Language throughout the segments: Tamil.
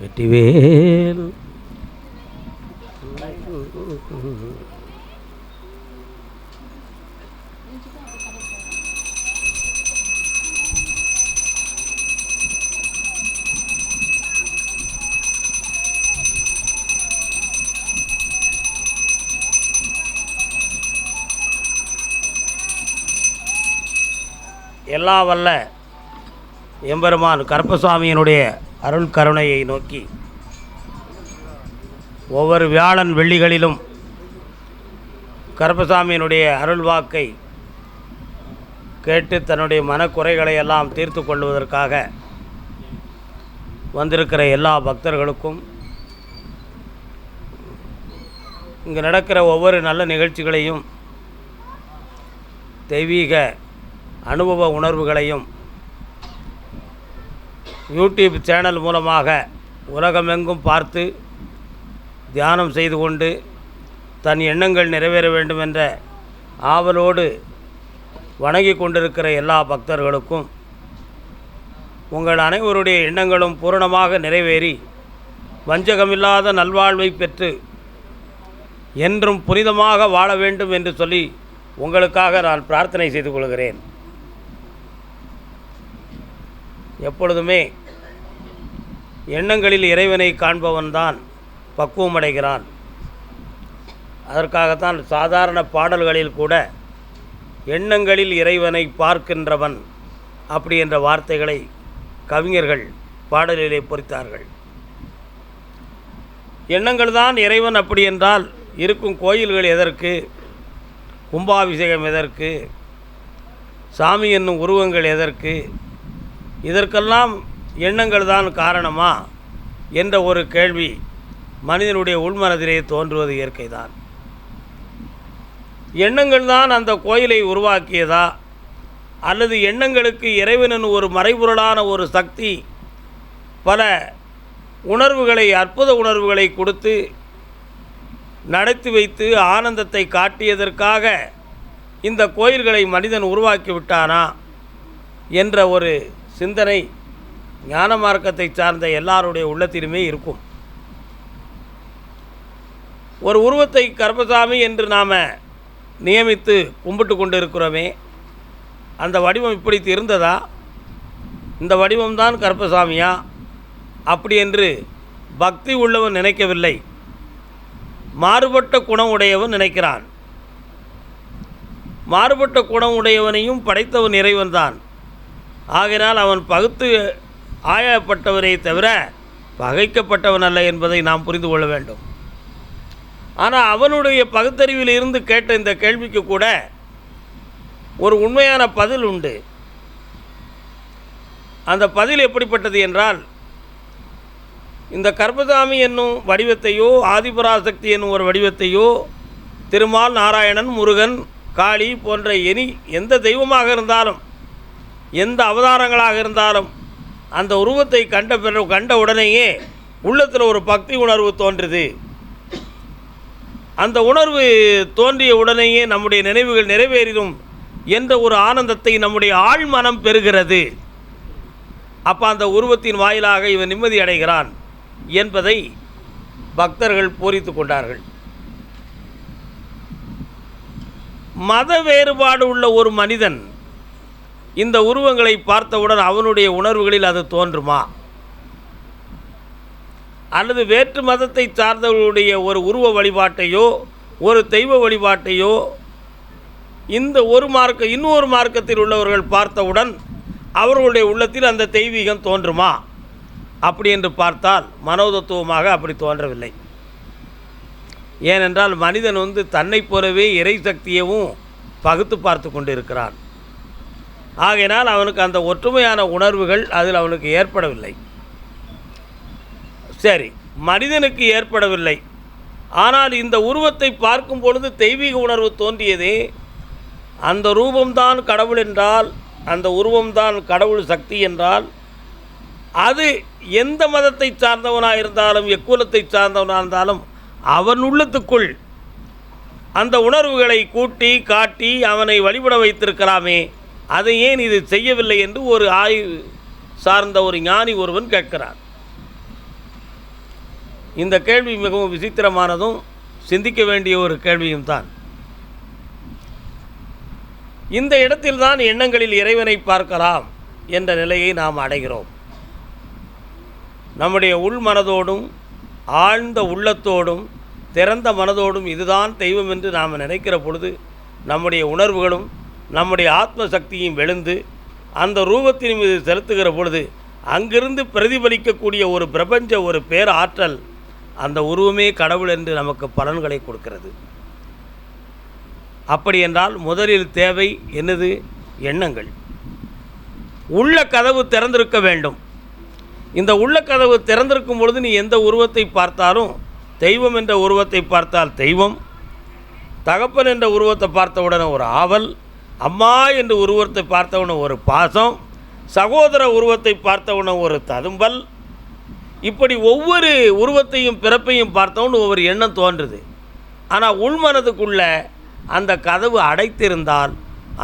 வெற்றிவேல் எல்லா வல்ல எம்பெருமான் கருப்பசாமியினுடைய அருள் கருணையை நோக்கி. ஒவ்வொரு வியாழன் வெள்ளிகளிலும் கருப்பசாமியினுடைய அருள் வாக்கை கேட்டு தன்னுடைய மனக்குறைகளை எல்லாம் தீர்த்து கொள்வதற்காக வந்திருக்கிற எல்லா பக்தர்களுக்கும் இங்கு நடக்கிற ஒவ்வொரு நல்ல நிகழ்ச்சிகளையும் தெய்வீக அனுபவ உணர்வுகளையும் யூடியூப் சேனல் மூலமாக உலகமெங்கும் பார்த்து தியானம் செய்து கொண்டு தன் எண்ணங்கள் நிறைவேற வேண்டும் என்ற ஆவலோடு வணங்கி கொண்டிருக்கிற எல்லா பக்தர்களுக்கும் உங்கள் அனைவருடைய எண்ணங்களும் பூரணமாக நிறைவேறி வஞ்சகமில்லாத நல்வாழ்வை பெற்று என்றும் புனிதமாக வாழ வேண்டும் என்று சொல்லி உங்களுக்காக நான் பிரார்த்தனை செய்து கொள்கிறேன். எப்பொழுதுமே எண்ணங்களில் இறைவனை காண்பவன்தான் பக்குவமடைகிறான். அதற்காகத்தான் சாதாரண பாடல்களில் கூட எண்ணங்களில் இறைவனை பார்க்கின்றவன் அப்படி என்ற வார்த்தைகளை கவிஞர்கள் பாடலிலே பொறித்தார்கள். எண்ணங்கள் தான் இறைவன் அப்படி என்றால் இருக்கும் கோயில்கள் எதற்கு? கும்பாபிஷேகம் எதற்கு? சாமி என்னும் உருவங்கள் எதற்கு? இதற்கெல்லாம் எண்ணங்கள் தான் காரணமா? என்ற ஒரு கேள்வி மனிதனுடைய உள்மனதிலே தோன்றுவது இயற்கைதான். எண்ணங்கள் தான் அந்த கோயிலை உருவாக்கியதா? அல்லது எண்ணங்களுக்கு இறைவனின் ஒரு மறைபொருளான ஒரு சக்தி பல உணர்வுகளை அற்புத உணர்வுகளை கொடுத்து நடத்தி வைத்து ஆனந்தத்தை காட்டியதற்காக இந்த கோயில்களை மனிதன் உருவாக்கி விட்டானா? என்ற ஒரு சிந்தனை ஞான மார்க்கத்தை சார்ந்த எல்லாருடைய உள்ளத்திலுமே இருக்கும். ஒரு உருவத்தை கர்ப்பசாமி என்று நாம் நியமித்து கும்பிட்டு கொண்டு இருக்கிறோமே அந்த வடிவம் இப்படி இருந்ததா? இந்த வடிவம்தான் கர்பசாமியா அப்படி என்று பக்தி உள்ளவன் நினைக்கவில்லை. மாறுபட்ட குணம் உடையவன் நினைக்கிறான். மாறுபட்ட குணம் உடையவனையும் படைத்தவன் இறைவன்தான். ஆகினால் அவன் பகுத்து ஆயப்பட்டவரே தவிர பகைக்கப்பட்டவன் அல்ல என்பதை நாம் புரிந்து கொள்ள வேண்டும். ஆனால் அவனுடைய பகுத்தறிவில் இருந்து கேட்ட இந்த கேள்விக்கு கூட ஒரு உண்மையான பதில் உண்டு. அந்த பதில் எப்படிப்பட்டது என்றால் இந்த கர்ப்பசாமி என்னும் வடிவத்தையோ ஆதிபராசக்தி என்னும் ஒரு வடிவத்தையோ திருமால் நாராயணன் முருகன் காளி போன்ற எனி எந்த தெய்வமாக இருந்தாலும் எந்த அவதாரங்களாக இருந்தாலும் அந்த உருவத்தை கண்ட பிற கண்ட உடனேயே உள்ளத்தில் ஒரு பக்தி உணர்வு தோன்றுது. அந்த உணர்வு தோன்றிய உடனேயே நம்முடைய நினைவுகள் நிறைவேறிடும் என்ற ஒரு ஆனந்தத்தை நம்முடைய ஆழ்மனம் பெறுகிறது. அப்போ அந்த உருவத்தின் வாயிலாக இவன் நிம்மதி அடைகிறான் என்பதை பக்தர்கள் பூரித்து கொண்டார்கள். மத வேறுபாடு உள்ள ஒரு மனிதன் இந்த உருவங்களை பார்த்தவுடன் அவனுடைய உணர்வுகளில் அது தோன்றுமா? அல்லது வேற்று மதத்தை சார்ந்தவர்களுடைய ஒரு உருவ வழிபாட்டையோ ஒரு தெய்வ வழிபாட்டையோ இந்த ஒரு மார்க்க இன்னொரு மார்க்கத்தில் உள்ளவர்கள் பார்த்தவுடன் அவர்களுடைய உள்ளத்தில் அந்த தெய்வீகம் தோன்றுமா? அப்படி என்று பார்த்தால் மனோதத்துவமாக அப்படி தோன்றவில்லை. ஏனென்றால் மனிதன் வந்து தன்னைப் போலவே இறை சக்தியவும் பகுத்து பார்த்து கொண்டிருக்கிறான். ஆகையினால் அவனுக்கு அந்த ஒற்றுமையான உணர்வுகள் அதில் அவனுக்கு ஏற்படவில்லை. சரி மனிதனுக்கு ஏற்படவில்லை. ஆனால் இந்த உருவத்தை பார்க்கும் பொழுது தெய்வீக உணர்வு தோன்றியதே. அந்த ரூபம்தான் கடவுள் என்றால் அந்த உருவம்தான் கடவுள் சக்தி என்றால் அது எந்த மதத்தை சார்ந்தவனாக இருந்தாலும் எக்குலத்தை சார்ந்தவனாக இருந்தாலும் அவன் உள்ளத்துக்குள் அந்த உணர்வுகளை கூட்டி காட்டி அவனை வழிபட வைத்திருக்கலாமே. அதை ஏன் இது செய்யவில்லை என்று ஒரு ஆய்வு சார்ந்த ஒரு ஞானி ஒருவன் கேட்கிறான் இந்த கேள்வி மிகவும் விசித்திரமானதும் சிந்திக்க வேண்டிய ஒரு கேள்வியும் தான். இந்த இடத்தில்தான் எண்ணங்களில் இறைவனை பார்க்கலாம் என்ற நிலையை நாம் அடைகிறோம். நம்முடைய உள் மனதோடும் ஆழ்ந்த உள்ளத்தோடும் திறந்த மனதோடும் இதுதான் தெய்வம் என்று நாம் நினைக்கிற பொழுது நம்முடைய உணர்வுகளும் நம்முடைய ஆத்ம சக்தியும் வெளுந்து அந்த ரூபத்தின் மீது செலுத்துகிற பொழுது அங்கிருந்து பிரதிபலிக்கக்கூடிய ஒரு பிரபஞ்ச ஒரு பேர் ஆற்றல் அந்த உருவமே கடவுள் என்று நமக்கு பலன்களை கொடுக்கிறது. அப்படி என்றால் முதலில் தேவை என்னது? எண்ணங்கள். உள்ள கதவு திறந்திருக்க வேண்டும். இந்த உள்ள கதவு திறந்திருக்கும் பொழுது நீ எந்த உருவத்தை பார்த்தாலும் தெய்வம் என்ற உருவத்தை பார்த்தால் தெய்வம் தகப்பன் என்ற உருவத்தை பார்த்தவுடனே ஒரு ஆவல் அம்மா என்று உருவத்தை பார்த்தவன ஒரு பாசம் சகோதர உருவத்தை பார்த்தவன ஒரு ததும்பல். இப்படி ஒவ்வொரு உருவத்தையும் பிறப்பையும் பார்த்தவுடனே ஒவ்வொரு எண்ணம் தோன்றுது. ஆனால் உள்மனதுக்குள்ள அந்த கதவு அடைத்திருந்தால்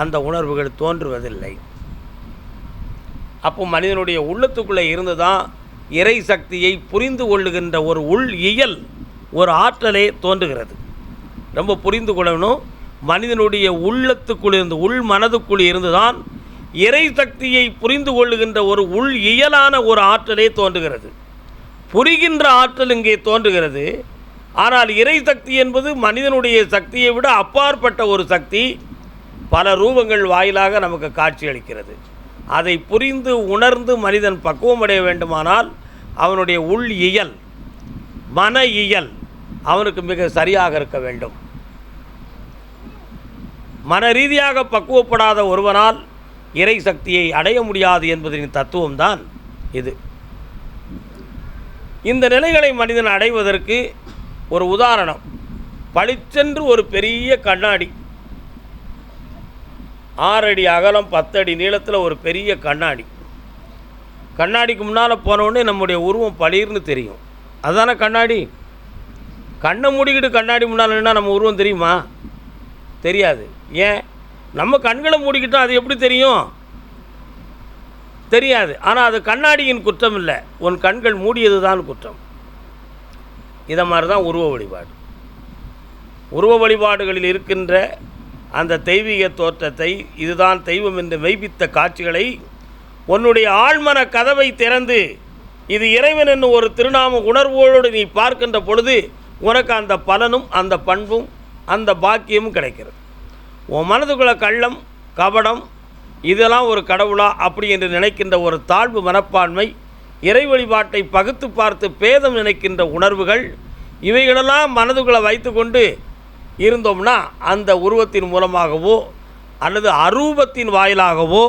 அந்த உணர்வுகள் தோன்றுவதில்லை. அப்போ மனிதனுடைய உள்ளத்துக்குள்ளே இருந்து தான் இறை சக்தியை புரிந்து கொள்ளுகின்ற ஒரு உள் இயல் ஒரு ஆற்றலே தோன்றுகிறது. ரொம்ப புரிந்து கொள்ளணும். மனிதனுடைய உள்ளத்துக்குள் இருந்து உள் மனதுக்குள் இருந்துதான் இறை சக்தியை புரிந்து கொள்ளுகின்ற ஒரு உள் இயலான ஒரு ஆற்றலே தோன்றுகிறது. புரிகின்ற ஆற்றல் இங்கே தோன்றுகிறது. ஆனால் இறை சக்தி என்பது மனிதனுடைய சக்தியை விட அப்பாற்பட்ட ஒரு சக்தி. பல ரூபங்கள் வாயிலாக நமக்கு காட்சியளிக்கிறது அதை புரிந்து உணர்ந்து மனிதன் பக்குவமடைய வேண்டுமானால் அவனுடைய உள் இயல் மன இயல் அவனுக்கு மிக சரியாக இருக்க வேண்டும். மன ரீதியாக பக்குவப்படாத ஒருவனால் இறை சக்தியை அடைய முடியாது என்பதின் தத்துவம்தான் இது. இந்த நிலைகளை மனிதன் அடைவதற்கு ஒரு உதாரணம். பளிச்சென்று ஒரு பெரிய கண்ணாடி. ஆறடி அகலம் பத்தடி நீளத்தில் ஒரு பெரிய கண்ணாடி. கண்ணாடிக்கு முன்னால் போனவுடனே நம்முடைய உருவம் பளிர்னு தெரியும். அதுதானே கண்ணாடி? கண்ணை மூடிக்கிட்டு கண்ணாடி முன்னால் நின்னால் நம்ம உருவம் தெரியுமா? தெரியாது. ஏன்? நம்ம கண்களை மூடிக்கிட்டோம் அது எப்படி தெரியும்? தெரியாது. ஆனால் அது கண்ணாடியின் குற்றம் இல்லை. உன் கண்கள் மூடியது தான் குற்றம். இதை மாதிரி தான் உருவ வழிபாடு. உருவ வழிபாடுகளில் இருக்கின்ற அந்த தெய்வீக தோற்றத்தை இதுதான் தெய்வம் என்று மெய்ப்பித்த காட்சிகளை உன்னுடைய ஆழ்மன கதவை திறந்து இது இறைவன் என்னும் ஒரு திருநாம உணர்வோடு நீ பார்க்கின்ற பொழுது உனக்கு அந்த பலனும் அந்த பண்பும் அந்த பாக்கியமும் கிடைக்கிறது. உன் மனதுக்குள்ள கள்ளம் கபடம் இதெல்லாம் ஒரு கடவுளா? அப்படி என்று நினைக்கின்ற ஒரு தாழ்வு மனப்பான்மை இறை வழிபாட்டை பகுத்து பார்த்து பேதம் நினைக்கின்ற உணர்வுகள் இவைகளெல்லாம் மனதுக்குள்ளே வைத்துக்கொண்டு இருந்தோம்னா அந்த உருவத்தின் மூலமாகவோ அல்லது அரூபத்தின் வாயிலாகவோ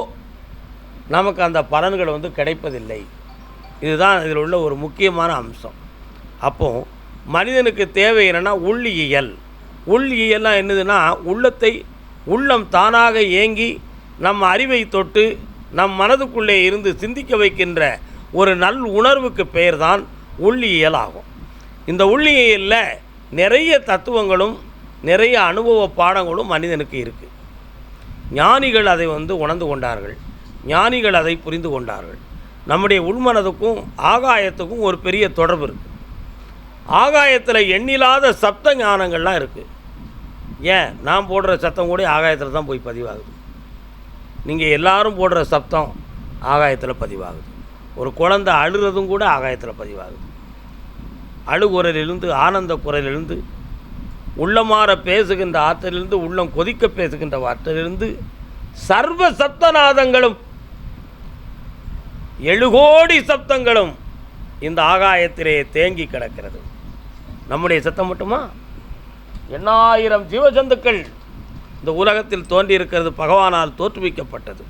நமக்கு அந்த பலன்கள் வந்து கிடைப்பதில்லை. இதுதான் இதில் உள்ள ஒரு முக்கியமான அம்சம். அப்போது மனிதனுக்கு தேவை என்னென்னா உள்ளியல். உள்ளியல்னா என்னதுன்னா உள்ளத்தை உள்ளம் தானாக ஏங்கி நம் அறிவை தொட்டு நம் மனதுக்குள்ளே இருந்து சிந்திக்க வைக்கின்ற ஒரு நல் உணர்வுக்கு பெயர்தான் உள்ளியல் ஆகும் இந்த உள்ளியலில் நிறைய தத்துவங்களும் நிறைய அனுபவ பாடங்களும் மனிதனுக்கு இருக்குது ஞானிகள் அதை வந்து உணர்ந்து கொண்டார்கள். ஞானிகள் அதை புரிந்து கொண்டார்கள். நம்முடைய உள்மனதுக்கும் ஆகாயத்துக்கும் ஒரு பெரிய தொடர்பு இருக்குது ஆகாயத்தில் எண்ணில்லாத சப்த ஞானங்கள்லாம் இருக்குது ஏன்? நான் போடுற சத்தம் கூட ஆகாயத்தில் தான் போய் பதிவாகுது. நீங்கள் எல்லாரும் போடுற சப்தம் ஆகாயத்தில் பதிவாகுது. ஒரு குழந்தை அழுகிறதும் கூட ஆகாயத்தில் பதிவாகுது. அழுகுறலிருந்து ஆனந்த குரலிலிருந்து உள்ளமாற பேசுகின்ற ஆற்றிலிருந்து உள்ளம் கொதிக்க பேசுகின்ற வார்த்தையிலிருந்து சர்வ சப்தநாதங்களும் எழுகோடி சப்தங்களும் இந்த ஆகாயத்திலே தேங்கி கிடக்கிறது. நம்முடைய சத்தம் மட்டுமா? எண்ணாயிரம் ஜீவஜந்துக்கள் இந்த உலகத்தில் தோன்றியிருக்கிறது பகவானால் தோற்றுவிக்கப்பட்டது.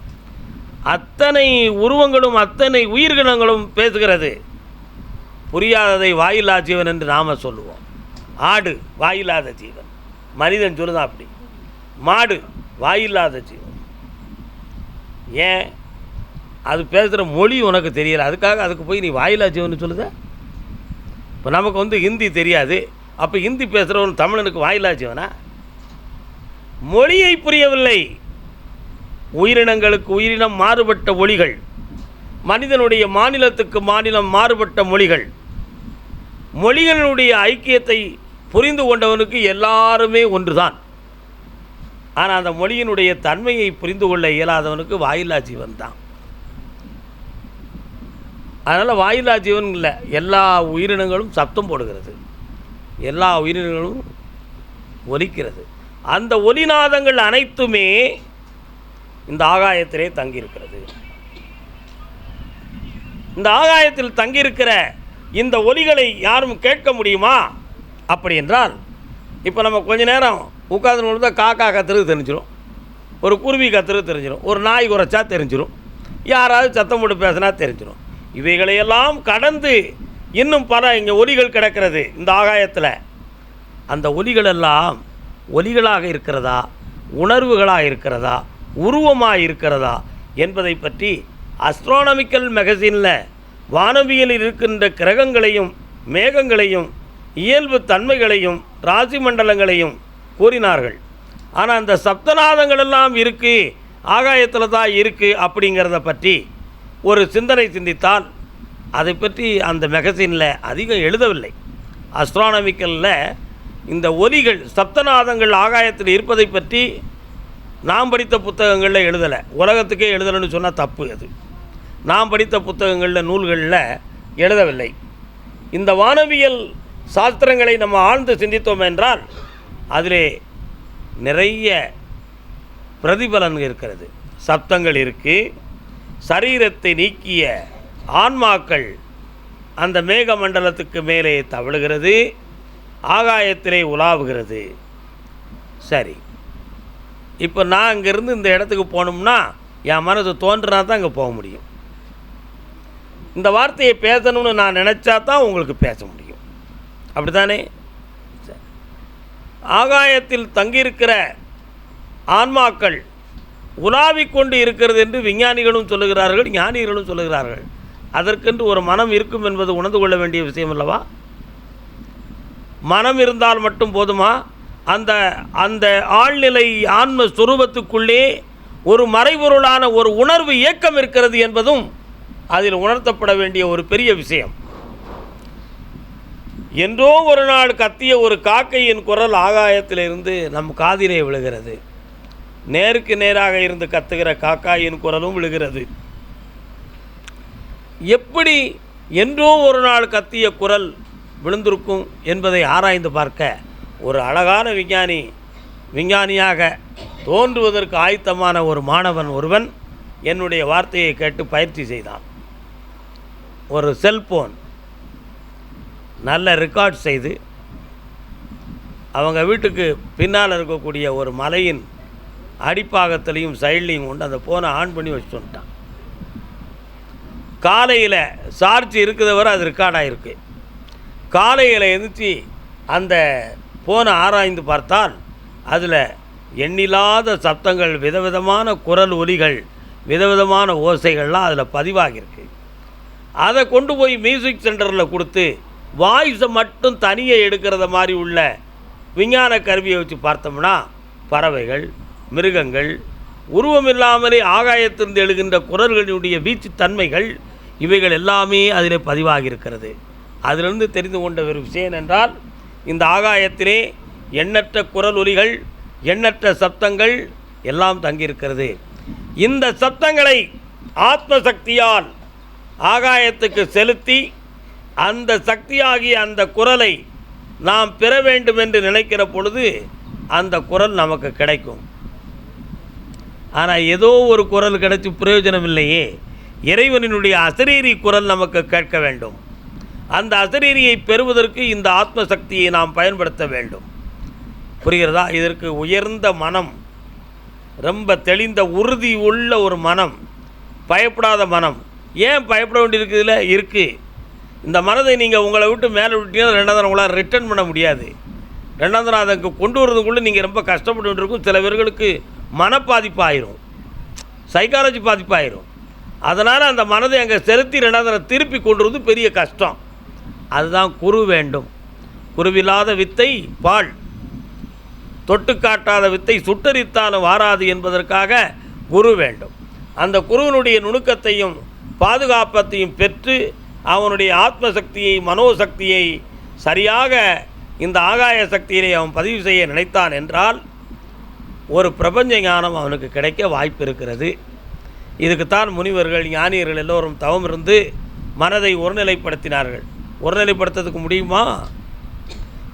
அத்தனை உருவங்களும் அத்தனை உயிர்கிணங்களும் பேசுகிறது. புரியாததை வாயில்லா ஜீவன் என்று நாம் சொல்லுவோம். ஆடு வாயில்லாத ஜீவன். மனிதன் சொல்லுதான் அப்படி. மாடு வாயில்லாத ஜீவன். ஏன்? அது பேசுகிற மொழி உனக்கு தெரியலை. அதுக்காக அதுக்கு போய் நீ வாயில்லா ஜீவன் சொல்லுத? இப்போ நமக்கு வந்து ஹிந்தி தெரியாது. அப்போ ஹிந்தி பேசுகிறவன் தமிழனுக்கு வாயில்லா மொழியை புரியவில்லை. உயிரினங்களுக்கு உயிரினம் மாறுபட்ட மொழிகள். மனிதனுடைய மாநிலத்துக்கு மாநிலம் மாறுபட்ட மொழிகள். மொழிகளினுடைய ஐக்கியத்தை புரிந்து கொண்டவனுக்கு எல்லாருமே ஒன்றுதான். ஆனால் அந்த மொழியினுடைய தன்மையை புரிந்து கொள்ள இயலாதவனுக்கு வாயில்லா ஜீவன் தான் அதனால் வாயில்லா ஜீவன் இல்லை. எல்லா உயிரினங்களும் சப்தம் போடுகிறது. எல்லா உயிரினங்களும் ஒலிக்கிறது. அந்த ஒலிநாதங்கள் அனைத்துமே இந்த ஆகாயத்திலே தங்கியிருக்கிறது. இந்த ஆகாயத்தில் தங்கியிருக்கிற இந்த ஒலிகளை யாரும் கேட்க முடியுமா? அப்படி என்றால் இப்போ நம்ம கொஞ்ச நேரம் உட்காந்து கொடுத்தா காக்கா கத்துறது தெரிஞ்சிடும் ஒரு குருவி கத்துறது தெரிஞ்சிடும் ஒரு நாய் குறைச்சா தெரிஞ்சிடும் யாராவது சத்தம் போட்டு பேசினா தெரிஞ்சிடும் இவைகளையெல்லாம் கடந்து இன்னும் பல இங்கே ஒலிகள் கிடக்கிறது இந்த ஆகாயத்தில். அந்த ஒலிகளெல்லாம் ஒலிகளாக இருக்கிறதா? உணர்வுகளாக இருக்கிறதா? உருவமாக இருக்கிறதா? என்பதை பற்றி அஸ்ட்ரானமிக்கல் மேகசினில் வானவியலில் இருக்கின்ற கிரகங்களையும் மேகங்களையும் இயல்பு தன்மைகளையும் ராசி மண்டலங்களையும் கூறினார்கள். ஆனால் அந்த சப்தநாதங்கள் எல்லாம் இருக்குது ஆகாயத்தில் தான் இருக்குது அப்படிங்கிறத பற்றி ஒரு சிந்தனை சிந்தித்தால் அதை பற்றி அந்த மெகசினில் அதிகம் எழுதவில்லை. அஸ்ட்ரானமிக்கலில் இந்த ஒலிகள் சப்தநாதங்கள் ஆகாயத்தில் இருப்பதை பற்றி நாம் படித்த புத்தகங்களில் எழுதலை. உலகத்துக்கே எழுதலைன்னு சொன்னால் தப்பு அது. நாம் படித்த புத்தகங்களில் நூல்களில் எழுதவில்லை. இந்த வானவியல் சாஸ்திரங்களை நம்ம ஆழ்ந்து சிந்தித்தோம் என்றால் அதிலே நிறைய பிரதிபலன் இருக்கிறது. சப்தங்கள் இருக்குது சரீரத்தை நீக்கிய ஆன்மாக்கள் அந்த மேக மண்டலத்துக்கு மேலே தவழுகிறது ஆகாயத்திலே உலாவுகிறது. சரி. இப்போ நான் அங்கேருந்து இந்த இடத்துக்கு போகணும்னா என் மனது தோன்றுனா தான் அங்கே போக முடியும். இந்த வார்த்தையை பேசணும்னு நான் நினச்சா தான் உங்களுக்கு பேச முடியும். அப்படி தானே சரி. ஆகாயத்தில் தங்கியிருக்கிற ஆன்மாக்கள் உலாவிக் கொண்டு இருக்கிறது என்று விஞ்ஞானிகளும் சொல்லுகிறார்கள் ஞானிகளும் சொல்லுகிறார்கள். அதற்கென்று ஒரு மனம் இருக்கும் என்பது உணர்ந்து கொள்ள வேண்டிய விஷயம் அல்லவா? மனம் இருந்தால் மட்டும் போதுமா? அந்த அந்த ஆழ்நிலை ஆன்ம சுரூபத்துக்குள்ளே ஒரு மறைபொருளான ஒரு உணர்வு இயக்கம் இருக்கிறது என்பதும் அதில் உணர்த்தப்பட வேண்டிய ஒரு பெரிய விஷயம். என்றோ ஒரு நாள் கத்திய ஒரு காக்கையின் குரல் ஆகாயத்திலிருந்து நம் காதிலே விழுகிறது. நேருக்கு நேராக இருந்து கத்துகிற காக்காயின் குரலும் விழுகிறது. எப்படி என்றோ ஒரு நாள் கத்திய குரல் விழுந்திருக்கும் என்பதை ஆராய்ந்து பார்க்க ஒரு அழகான விஞ்ஞானி விஞ்ஞானியாக தோன்றுவதற்கு ஆயத்தமான ஒரு மாணவன் ஒருவன் என்னுடைய வார்த்தையை கேட்டு பயிற்சி செய்தான். ஒரு செல்போன் நல்ல ரெக்கார்ட் செய்து அவங்க வீட்டுக்கு பின்னால் இருக்கக்கூடிய ஒரு மலையின் அடிப்பாகத்திலையும் சைட்லையும் கொண்டு அந்த ஃபோனை ஆன் பண்ணி வச்சுட்டான் காலையில் சார்ஜ் இருக்கிறத வரை அது ரெக்கார்ட் ஆகிருக்கு காலையில் எழுந்துச்சு அந்த ஃபோனை ஆராய்ந்து பார்த்தால் அதில் எண்ணில்லாத சப்தங்கள் விதவிதமான குரல் ஒலிகள் விதவிதமான ஓசைகள்லாம் அதில் பதிவாகியிருக்கு. அதை கொண்டு போய் மியூசிக் சென்டரில் கொடுத்து வாய்ஸை மட்டும் தனியை எடுக்கிறத மாதிரி உள்ள விஞ்ஞான கருவியை வச்சு பார்த்தோம்னா பறவைகள் மிருகங்கள் உருவமில்லாமலே ஆகாயத்திலிருந்து எழுகின்ற குரல்களுடைய வீச்சு தன்மைகள் இவைகள் எல்லாமே அதில் பதிவாகியிருக்கிறது. அதிலிருந்து தெரிந்து கொண்ட ஒரு விஷயம் என்றால் இந்த ஆகாயத்திலே எண்ணற்ற குரல் ஒலிகள் எண்ணற்ற சப்தங்கள் எல்லாம் தங்கியிருக்கிறது. இந்த சப்தங்களை ஆத்ம சக்தியால் ஆகாயத்துக்கு செலுத்தி அந்த சக்தியாகிய அந்த குரலை நாம் பெற வேண்டும் என்று நினைக்கிற பொழுது அந்த குரல் நமக்கு கிடைக்கும். ஆனால் ஏதோ ஒரு குரல் கிடைச்சி பிரயோஜனம் இல்லையே இறைவனினுடைய அசரீரி குரல் நமக்கு கேட்க வேண்டும். அந்த அசரீரியை பெறுவதற்கு இந்த ஆத்ம சக்தியை நாம் பயன்படுத்த வேண்டும். புரிகிறதா? இதற்கு உயர்ந்த மனம் ரொம்ப தெளிந்த உறுதி உள்ள ஒரு மனம் பயப்படாத மனம். ஏன் பயப்பட வேண்டியிருக்குதுல? இருக்குது இந்த மனதை நீங்கள் உங்களை விட்டு மேலே விட்டீங்கன்னா ரெண்டாவது உங்களால் ரிட்டர்ன் பண்ண முடியாது. ரெண்டாவது அதற்கு கொண்டு வரதுக்குள்ளே நீங்கள் ரொம்ப கஷ்டப்பட்டு இருக்கும். சில பேர்களுக்கு மனப்பாதிப்பு ஆயிரும் சைக்காலஜி பாதிப்பாயிரும். அதனால் அந்த மனதை அங்கே செலுத்தி ரெண்டாவது திருப்பி கொண்டுறது பெரிய கஷ்டம். அதுதான் குரு வேண்டும். குருவில்லாத வித்தை பால். தொட்டு காட்டாத வித்தை சுட்டரித்தாலும் வாராது என்பதற்காக குரு வேண்டும். அந்த குருவினுடைய நுணுக்கத்தையும் பாதுகாப்பத்தையும் பெற்று அவனுடைய ஆத்ம சக்தியை மனோசக்தியை சரியாக இந்த ஆகாய சக்தியிலே அவன் பதிவு செய்ய நினைத்தான் என்றால் ஒரு பிரபஞ்ச ஞானம் அவனுக்கு கிடைக்க வாய்ப்பு இருக்கிறது. இதுக்குத்தான் முனிவர்கள் ஞானியர்கள் எல்லோரும் தவம் இருந்து மனதை ஒருநிலைப்படுத்தினார்கள். ஒருநிலைப்படுத்துறதுக்கு முடியுமா?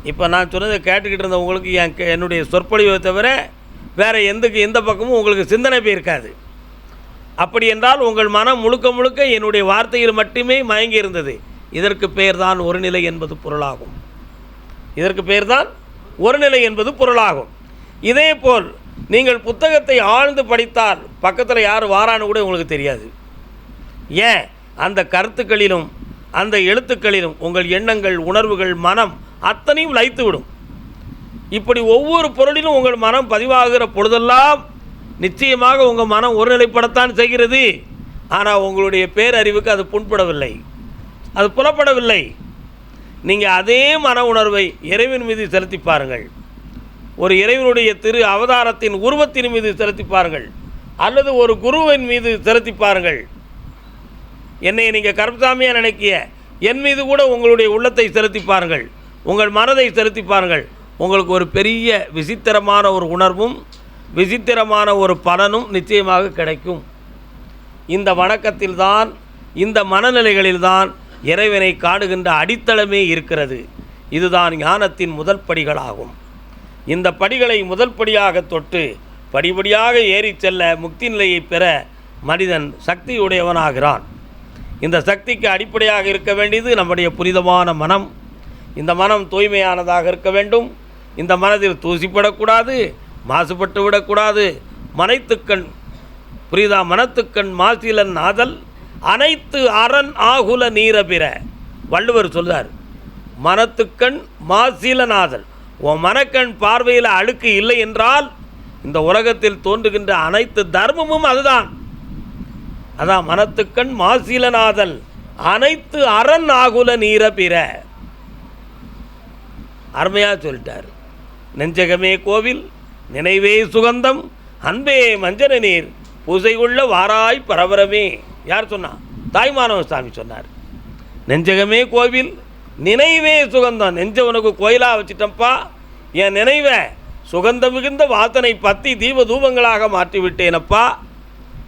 இப்போ நான் சொன்னதை கேட்டுக்கிட்டு இருந்த உங்களுக்கு என் என்னுடைய சொற்பொழிவை தவிர வேறு எந்தக்கு எந்த பக்கமும் உங்களுக்கு சிந்தனை போயிருக்காது. அப்படி என்றால் உங்கள் மனம் முழுக்க முழுக்க என்னுடைய வார்த்தையில் மட்டுமே மயங்கி இருந்தது. இதற்கு பெயர்தான் ஒருநிலை என்பது பொருளாகும். இதற்கு பெயர்தான் ஒருநிலை என்பது பொருளாகும். இதே போல் நீங்கள் புத்தகத்தை ஆழ்ந்து படித்தால் பக்கத்தில் யார் வாரான்னு கூட உங்களுக்கு தெரியாது. ஏன்? அந்த கருத்துக்களிலும் அந்த எழுத்துக்களிலும் உங்கள் எண்ணங்கள் உணர்வுகள் மனம் அத்தனையும் லைத்துவிடும் இப்படி ஒவ்வொரு பொருளிலும் உங்கள் மனம் பதிவாகிற பொழுதெல்லாம் நிச்சயமாக உங்கள் மனம் ஒருநிலைப்படத்தான் செய்கிறது. ஆனால் உங்களுடைய பேரறிவுக்கு அது புண்படவில்லை. அது புலப்படவில்லை. நீங்கள் அதே மன உணர்வை இறைவன் மீது செலுத்தி பாருங்கள். ஒரு இறைவனுடைய திரு அவதாரத்தின் உருவத்தின் மீது செலுத்திப்பாருங்கள் அல்லது ஒரு குருவின் மீது செலுத்தி பாருங்கள். என்னை நீங்கள் கருப்பசாமியாக நினைக்கிய? என் மீது கூட உங்களுடைய உள்ளத்தை செலுத்தி பாருங்கள். உங்கள் மனதை செலுத்தி பாருங்கள். உங்களுக்கு ஒரு பெரிய விசித்திரமான ஒரு உணர்வும் விசித்திரமான ஒரு பலனும் நிச்சயமாக கிடைக்கும். இந்த வணக்கத்தில்தான் இந்த மனநிலைகளில்தான் இறைவனை காணுகின்ற அடித்தளமே இருக்கிறது. இதுதான் ஞானத்தின் முதல் படிகளாகும். இந்த படிகளை முதல் படியாக தொட்டு படிப்படியாக ஏறிச் செல்ல முக்தி நிலையை பெற மனிதன் சக்தியுடையவனாகிறான். இந்த சக்திக்கு அடிப்படையாக இருக்க வேண்டியது நம்முடைய புனிதமான மனம். இந்த மனம் தூய்மையானதாக இருக்க வேண்டும். இந்த மனதில் தூசிப்படக்கூடாது மாசுபட்டு விடக்கூடாது. மனைத்துக்கண் புரிதா மனத்துக்கண் மாசிலன் ஆதல் அனைத்து அரண் ஆகுல நீரபிற. வள்ளுவர் சொல்றார் மனத்துக்கண் மாசிலநாதல் உன் மனக்கண் பார்வையில் அழுக்கு இல்லை என்றால் இந்த உலகத்தில் தோன்றுகின்ற அனைத்து தர்மமும் அதுதான். அதான் மனத்துக்கண் மாசிலனாதல் அனைத்து அரண் ஆகுல நீர பிற. அருமையாக சொல்லிட்டார். நெஞ்சகமே கோவில் நினைவே சுகந்தம் அன்பே மஞ்சன நீர் பூசை உள்ள வாராய் பரபரமே. யார் சொன்னா? தாய்மானவ சாமி சொன்னார். நெஞ்சகமே கோவில் நினைவே சுகந்தம் நெஞ்ச உனக்கு கோயிலாக வச்சிட்டப்பா என் நினைவை சுகந்தம் மிகுந்த வாசனை பத்தி தீப தூபங்களாக மாற்றிவிட்டேனப்பா.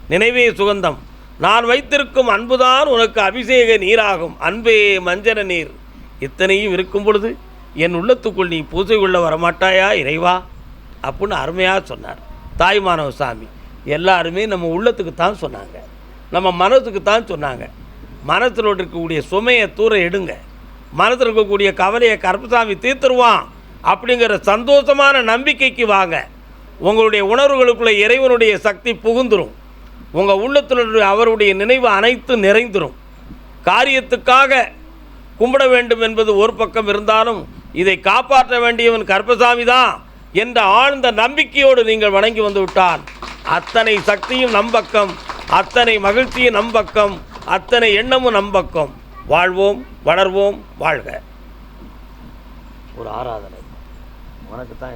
நினைவே சுகந்தம். நான் வைத்திருக்கும் அன்புதான் உனக்கு அபிஷேக நீராகும். அன்பே மஞ்சன நீர். இத்தனையும் இருக்கும் பொழுது என் உள்ளத்துக்குள் நீ பூஜை கொள்ள வரமாட்டாயா இறைவா? அப்படின்னு அருமையாக சொன்னார். தாய்மானவ சாமி. எல்லாருமே நம்ம உள்ளத்துக்கு தான் சொன்னாங்க. நம்ம மனசுக்கு தான் சொன்னாங்க. மனசில் இருக்கக்கூடிய சுமையை தூர எடுங்க. மனத்தில் இருக்கக்கூடிய கவலையை கருப்பசாமி தீர்த்துருவான் அப்படிங்கிற சந்தோஷமான நம்பிக்கைக்கு வாங்க. உங்களுடைய உணர்வுகளுக்குள்ளே இறைவனுடைய சக்தி புகுந்துடும் உங்கள் உள்ளத்தில் அவருடைய நினைவு அனைத்து நிறைந்துடும் காரியத்துக்காக கும்பிட வேண்டும் என்பது ஒரு பக்கம் இருந்தாலும் இதை காப்பாற்ற வேண்டியவன் கருப்பசாமி தான் என்ற ஆழ்ந்த நம்பிக்கையோடு நீங்கள் வணங்கி வந்துவிட்டால் அத்தனை சக்தியும் நம்பக்கம் அத்தனை மகிழ்ச்சியும் நம்பக்கம் அத்தனை எண்ணமும் நம்பக்கம் வாழ்வோம் வளர்வோம் வாழ்க. ஒரு ஆராதனை. உனக்கு தான்